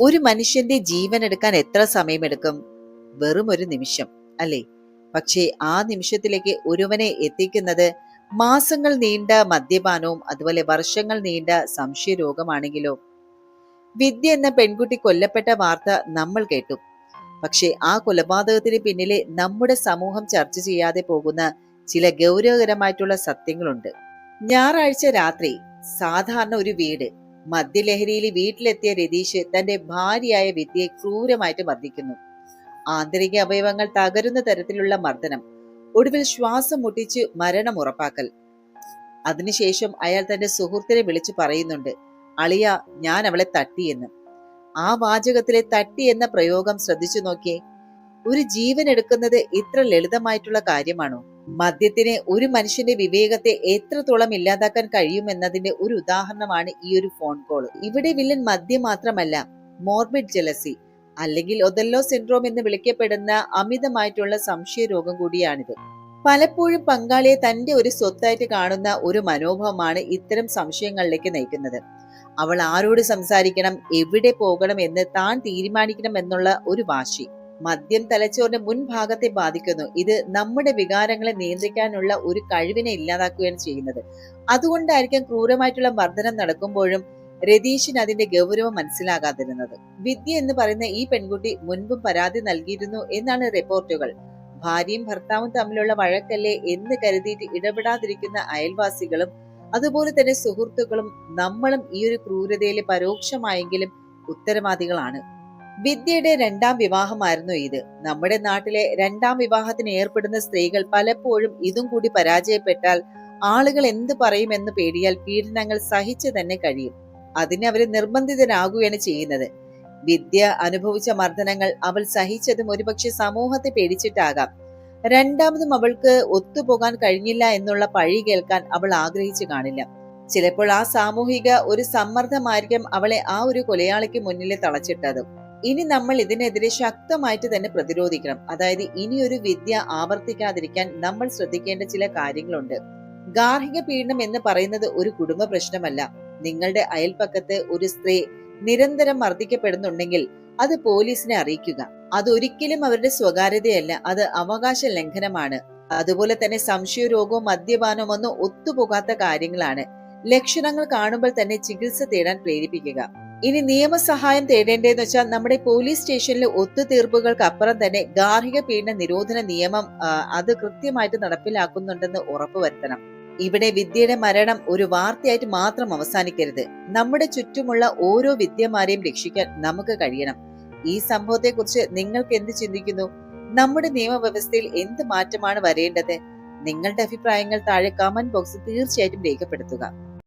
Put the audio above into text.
ഒരു മനുഷ്യന്റെ ജീവൻ എടുക്കാൻ എത്ര സമയമെടുക്കും? വെറും ഒരു നിമിഷം അല്ലേ? പക്ഷേ ആ നിമിഷത്തിലേക്ക് ഒരുവനെ എത്തിക്കുന്നത് മാസങ്ങൾ നീണ്ട മദ്യപാനവും അതുപോലെ വർഷങ്ങൾ നീണ്ട സംശയരോഗമാണെങ്കിലോ? വിദ്യ എന്ന പെൺകുട്ടി കൊല്ലപ്പെട്ട വാർത്ത നമ്മൾ കേട്ടു. പക്ഷേ ആ കൊലപാതകത്തിന് പിന്നിലെ നമ്മുടെ സമൂഹം ചർച്ച ചെയ്യാതെ പോകുന്ന ചില ഗൗരവകരമായിട്ടുള്ള സത്യങ്ങളുണ്ട്. ഞായറാഴ്ച രാത്രി സാധാരണ ഒരു വീട് മദ്യലഹരിയിൽ വീട്ടിലെത്തിയ രതീഷ് തന്റെ ഭാര്യയായ വിദ്യയെ ക്രൂരമായിട്ട് മർദ്ദിക്കുന്നു. ആന്തരിക അവയവങ്ങൾ തകരുന്ന തരത്തിലുള്ള മർദ്ദനം ഒടുവിൽ ശ്വാസം മുട്ടിച്ച് മരണം ഉറപ്പാക്കൽ. അതിനുശേഷം അയാൾ തന്റെ സുഹൃത്തിനെ വിളിച്ചു പറയുന്നുണ്ട് അളിയ ഞാൻ അവളെ തട്ടിയെന്ന് ആ വാചകത്തിലെ തട്ടി എന്ന പ്രയോഗം ശ്രദ്ധിച്ചു നോക്കിയേ ഒരു ജീവൻ എടുക്കുന്നത് ഇത്ര ലളിതമായിട്ടുള്ള കാര്യമാണോ? മദ്യത്തിന് ഒരു മനുഷ്യന്റെ വിവേകത്തെ എത്രത്തോളം ഇല്ലാതാക്കാൻ കഴിയുമെന്നതിന്റെ ഒരു ഉദാഹരണമാണ് ഈ ഒരു ഫോൺ കോൾ ഇവിടെ വില്ലൻ മദ്യം മാത്രമല്ല മോർബിഡ് ജലസി അല്ലെങ്കിൽ ഒതല്ലോ സിൻഡ്രോം എന്ന് വിളിക്കപ്പെടുന്ന അമിതമായിട്ടുള്ള സംശയ രോഗം കൂടിയാണിത്. പലപ്പോഴും പങ്കാളിയെ തന്റെ ഒരു സ്വത്തായിട്ട് കാണുന്ന ഒരു മനോഭാവമാണ് ഇത്തരം സംശയങ്ങളിലേക്ക് നയിക്കുന്നത്. അവൾ ആരോട് സംസാരിക്കണം എവിടെ പോകണം എന്ന് താൻ തീരുമാനിക്കണം എന്നുള്ള ഒരു വാശി. മദ്യം തലച്ചോറിന്റെ മുൻഭാഗത്തെ ബാധിക്കുന്നു. ഇത് നമ്മുടെ വികാരങ്ങളെ നിയന്ത്രിക്കാനുള്ള ഒരു കഴിവിനെ ഇല്ലാതാക്കുകയാണ് ചെയ്യുന്നത്. അതുകൊണ്ടായിരിക്കാം ക്രൂരമായിട്ടുള്ള മർദ്ദനം നടക്കുമ്പോഴും രതീഷിന് അതിന്റെ ഗൗരവം മനസ്സിലാകാതിരുന്നത്. വിദ്യ എന്ന് പറയുന്ന ഈ പെൺകുട്ടി മുൻപും പരാതി നൽകിയിരുന്നു എന്നാണ് റിപ്പോർട്ടുകൾ. ഭാര്യയും ഭർത്താവും തമ്മിലുള്ള വഴക്കല്ലേ എന്ന് കരുതിയിട്ട് ഇടപെടാതിരിക്കുന്ന അയൽവാസികളും അതുപോലെ തന്നെ സുഹൃത്തുക്കളും നമ്മളും ഈ ഒരു ക്രൂരതയിൽ പരോക്ഷമായെങ്കിലും ഉത്തരവാദികളാണ്. വിദ്യയുടെ രണ്ടാം വിവാഹമായിരുന്നു ഇത്. നമ്മുടെ നാട്ടിലെ രണ്ടാം വിവാഹത്തിന് ഏർപ്പെടുന്ന സ്ത്രീകൾ പലപ്പോഴും ഇതും കൂടി പരാജയപ്പെട്ടാൽ ആളുകൾ എന്ത് പറയുമെന്ന് പേടിയാൽ പീഡനങ്ങൾ സഹിച്ചു തന്നെ കഴിയും. അതിന് അവർ നിർബന്ധിതരാകുകയാണ് ചെയ്യുന്നത്. വിദ്യ അനുഭവിച്ച മർദ്ദനങ്ങൾ അവൾ സഹിച്ചതും ഒരുപക്ഷെ സമൂഹത്തെ പേടിച്ചിട്ടാകാം. രണ്ടാമതും അവൾക്ക് ഒത്തുപോകാൻ കഴിഞ്ഞില്ല എന്നുള്ള പഴി കേൾക്കാൻ അവൾ ആഗ്രഹിച്ചു കാണില്ല. ചിലപ്പോൾ ആ സാമൂഹിക ഒരു സമ്മർദ്ദമായിരിക്കും അവളെ ആ ഒരു കൊലയാളിക്ക് മുന്നിൽ തളച്ചിട്ടത്. ഇനി നമ്മൾ ഇതിനെതിരെ ശക്തമായിട്ട് തന്നെ പ്രതിരോധിക്കണം. അതായത് ഇനിയൊരു വിദ്യ ആവർത്തിക്കാതിരിക്കാൻ നമ്മൾ ശ്രദ്ധിക്കേണ്ട ചില കാര്യങ്ങളുണ്ട്. ഗാർഹിക പീഡനം എന്ന് പറയുന്നത് ഒരു കുടുംബ പ്രശ്നമല്ല. നിങ്ങളുടെ അയൽപ്പക്കത്ത് ഒരു സ്ത്രീ നിരന്തരം മർദ്ദിക്കപ്പെടുന്നുണ്ടെങ്കിൽ അത് പോലീസിനെ അറിയിക്കുക. അതൊരിക്കലും അവരുടെ സ്വകാര്യതയല്ല അത് അവകാശ ലംഘനമാണ്. അതുപോലെ തന്നെ സംശയരോഗവും മദ്യപാനവും ഒന്നും ഒത്തുപോകാത്ത കാര്യങ്ങളാണ്. ലക്ഷണങ്ങൾ കാണുമ്പോൾ തന്നെ ചികിത്സ തേടാൻ പ്രേരിപ്പിക്കുക. ഇനി നിയമസഹായം തേടേണ്ടതെന്ന് വെച്ചാൽ നമ്മുടെ പോലീസ് സ്റ്റേഷനിലെ ഒത്തുതീർപ്പുകൾക്ക് അപ്പുറം തന്നെ ഗാർഹിക പീഡന നിരോധന നിയമം അത് കൃത്യമായിട്ട് നടപ്പിലാക്കുന്നുണ്ടെന്ന് ഉറപ്പുവരുത്തണം ഇവിടെ വിദ്യയുടെ മരണം ഒരു വാർത്തയായിട്ട് മാത്രം അവസാനിക്കരുത്. നമ്മുടെ ചുറ്റുമുള്ള ഓരോ വിദ്യമാരെയും രക്ഷിക്കാൻ നമുക്ക് കഴിയണം. ഈ സംഭവത്തെക്കുറിച്ച് നിങ്ങൾക്ക് എന്ത് ചിന്തിക്കുന്നു? നമ്മുടെ നിയമവ്യവസ്ഥയിൽ എന്ത് മാറ്റമാണ് വരേണ്ടത്? നിങ്ങളുടെ അഭിപ്രായങ്ങൾ താഴെ കമന്റ് ബോക്സിൽ തീർച്ചയായിട്ടും രേഖപ്പെടുത്തുക.